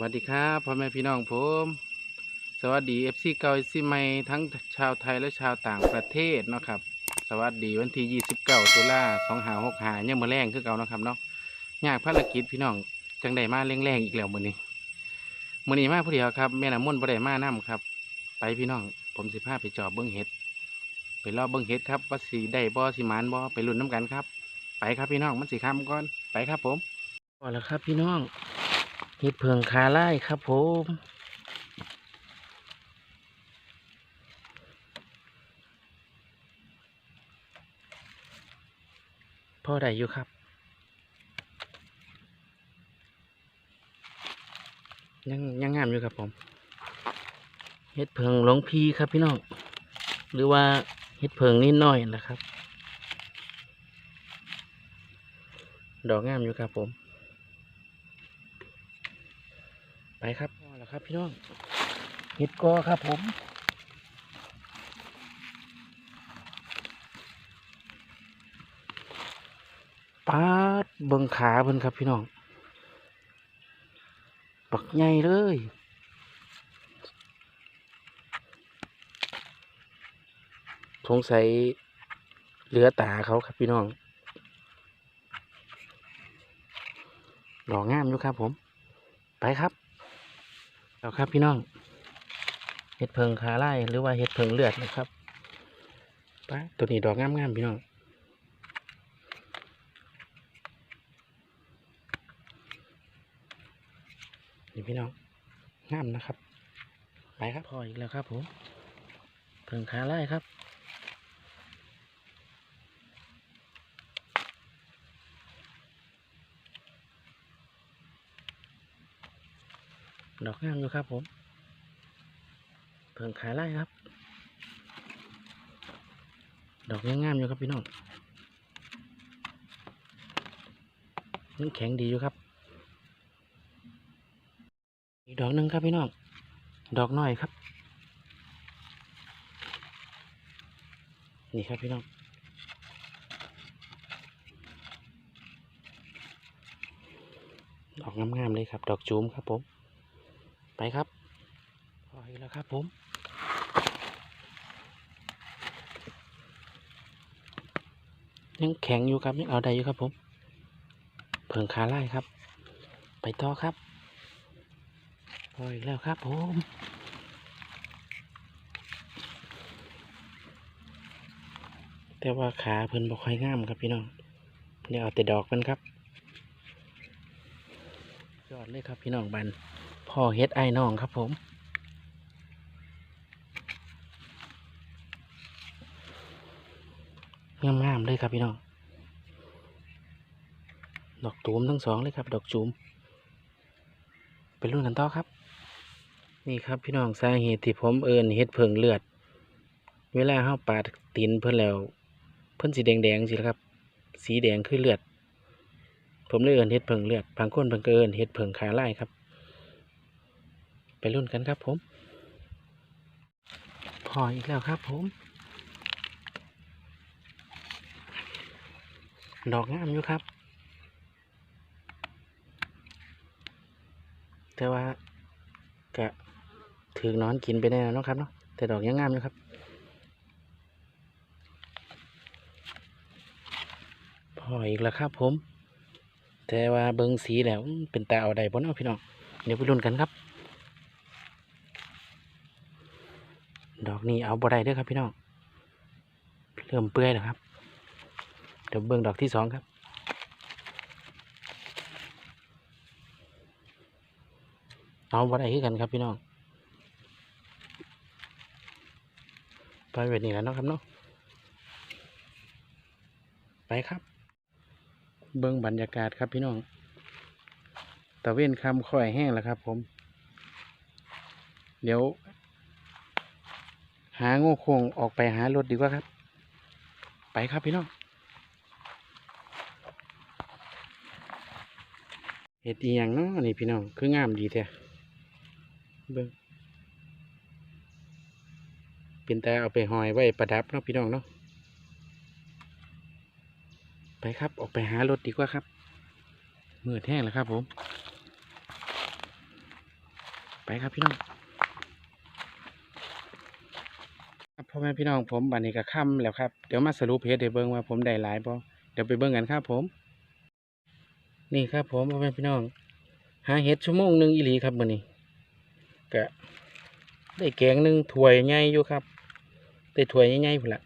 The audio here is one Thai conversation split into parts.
วัสดีครับพ่อแม่พี่น้องผม สวัสดีเอฟซีเก่าซีใหม่ทั้งชาวไทยและชาวต่างประเทศเนาะครับ สวัสดีวันที่29ตุลา2565ยังมาแรงคือเก่านะครับเนาะยากภารกิจพี่น้องจังได้มาแรงๆอีกแล้วมือนี้มือนี้มาผู้เดียวครับแม่น้ำมนต์บ่ได้มานํครับ ไปพี่น้องผมสิพาไปจอบเบิ้งเห็ดไปรอบเบิ้งเห็ดครับว่าสิได้บ่สิมานบ่ไปลุ้นน้ำกันครับ ไปครับพี่น้องมันสิค้ำก่อนไปครับผมพอแล้วครับพี่น้อง เห็ดเผืองคาไล่ครับผมพ่อได้อยู่ครับ ยังยังงามอยู่ครับผมเห็ดเผืองหลวงพีครับพี่น้องหรือว่าเห็ดเผืองนิดหน่อยนะครับ ดอกงามอยู่ครับผม ไปครับพอแล้วครับพี่น้องเห็ดกอครับผมปาดเบิงขาเพิ่นครับพี่น้องปักใหญ่เลยสงสัยเหลือตาเขาครับพี่น้องดองามอยู่ครับผม ไปครับ เอาครับพี่น้องเห็ดเพิงขาไล่หรือว่าเห็ดเพิงเลือดนะครับไปตัวนี้ดอกงามๆพี่น้องนี่พี่น้องงามนะครับ ไปครับพออีกแล้วครับผมเพิงขาไล่ครับ ดอกงามอยู่ครับผมเพิ่งขายไล่ครับ ดอกยังงามอยู่ครับพี่น้องยังแข็งดีอยู่ครับ อีกดอกหนึ่งครับพี่น้อง ดอกน้อยครับ นี่ครับพี่น้อง ดอกงามๆเลยครับ ดอกจูมครับผม ไปครับพออีกแล้วครับผมยังแข็งอยู่ครับยังเอาได้อยู่ครับผมเผิงขาไล่ครับ ไปต่อครับพออีกแล้วครับผมแต่ว่าขาเพิ่นบ่ค่อยงามครับพี่น้องเดี๋ยวเอาแต่ดอกมันครับ ยอดเลยครับพี่น้องบัน พ่อเฮ็ดไอ้น้องครับผมงามๆเลยครับพี่น้อง ดอกตูมทั้งสองเลยครับ ดอกจูมไปรุ่นกันต่อครับ นี่ครับพี่น้องสาเหตุที่ผมเอินเฮ็ดเพิงเลือด เวลาเฮาปาดตีนเพิ่นแล้ว เพิ่นสีแดงๆสิครับ สีแดงคือเลือด ผมเลยเอินเฮ็ดเพิงเลือดบางคนเพิ่นก็เอินเฮ็ดเพิงขาไล่ครับ รุ่นกันครับผม พออีกแล้วครับผม ดอกงามอยู่ครับ แต่ว่ากะถือนอนกินไปแน่เนาะครับเนาะแต่ดอกยังงามอยู่ครับ พออีกแล้วครับผม แต่ว่าเบิงสีแล้วเป็นตาเอาได้บ่เนาะพี่น้องเดี๋ยวไปลุ้นกันครับ ดอกนี้เอาบ่ได้เด้อครับพี่น้อง เริ่มเปื่อยแล้วครับ เดี๋ยวเบิ่งดอกที่สองครับ เอาบ่ได้คือกันครับพี่น้องไปแบบนี้แล้วเนาะครับเนาะ ไปครับ เบิ่งบรรยากาศครับพี่น้อง ตะเวนคำค่อยแห้งแล้วครับผม เดี๋ยว หาโง่โคงออกไปหารถดีกว่าครับ ไปครับพี่น้องเห็ดอียงเนาะนี่พี่น้องคืองามดีแท้เบิ่งเป็นแต่เอาไปหอยไว้ประดับเนาะพี่น้องเนาะไปครับออกไปหารถดีกว่าครับเมืดแห้งแล้วครับผม ไปครับพี่น้องครับ พ่อแม่พี่น้องผมบัดนี้ก็ค่ำแล้วครับเดี๋ยวมาสรุปเพจให้เบิ่งว่าผมได้หลายบ่เดี๋ยวไปเบิ่งกันครับผม นี่ครับผมพ่อแม่พี่น้อง หาเห็ดชั่วโมงหนึ่งอีหลีครับมื้อนี้ก็ได้แกงหนึ่งถ้วยใหญ่อยู่ครับได้ถ้วยใหญ่ๆพุ่นละ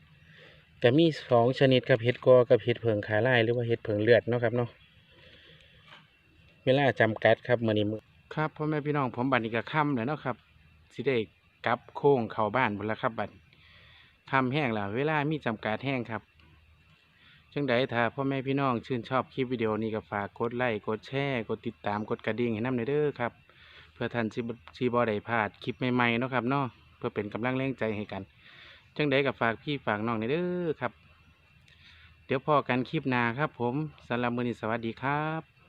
ก็มีสองชนิดครับเห็ดกอกับเห็ดเผิงขาลายหรือว่าเห็ดเผิงเลือดเนาะครับเนาะเวลาจำกัดครับมื้อนี้มื้อครับพ่อแม่พี่น้องผมบัดนี้ก็ค่ำแล้วเนาะครับสิได้กลับโค้งเข้าบ้านพุ่นละครับบัด ค่ำแห้งแล้วเวลามีจำกัดแห้งครับจังใดถ้าพ่อแม่พี่น้องชื่นชอบคลิปวิดีโอนี้ก็ฝากกดไลค์กดแชร์กดติดตามกดกระดิ่งให้นำเด้อครับ เพื่อท่านสิบสิบ่ได้พลาดคลิปใหม่ๆเนาะครับเนาะเพื่อเป็นกำลังแรงใจให้กันจังใดก็ฝากพี่ฝากน้องในเด้อครับ เดี๋ยวพอกันคลิปหน้าครับ ผมสำหรับมือนี้สวัสดีครับ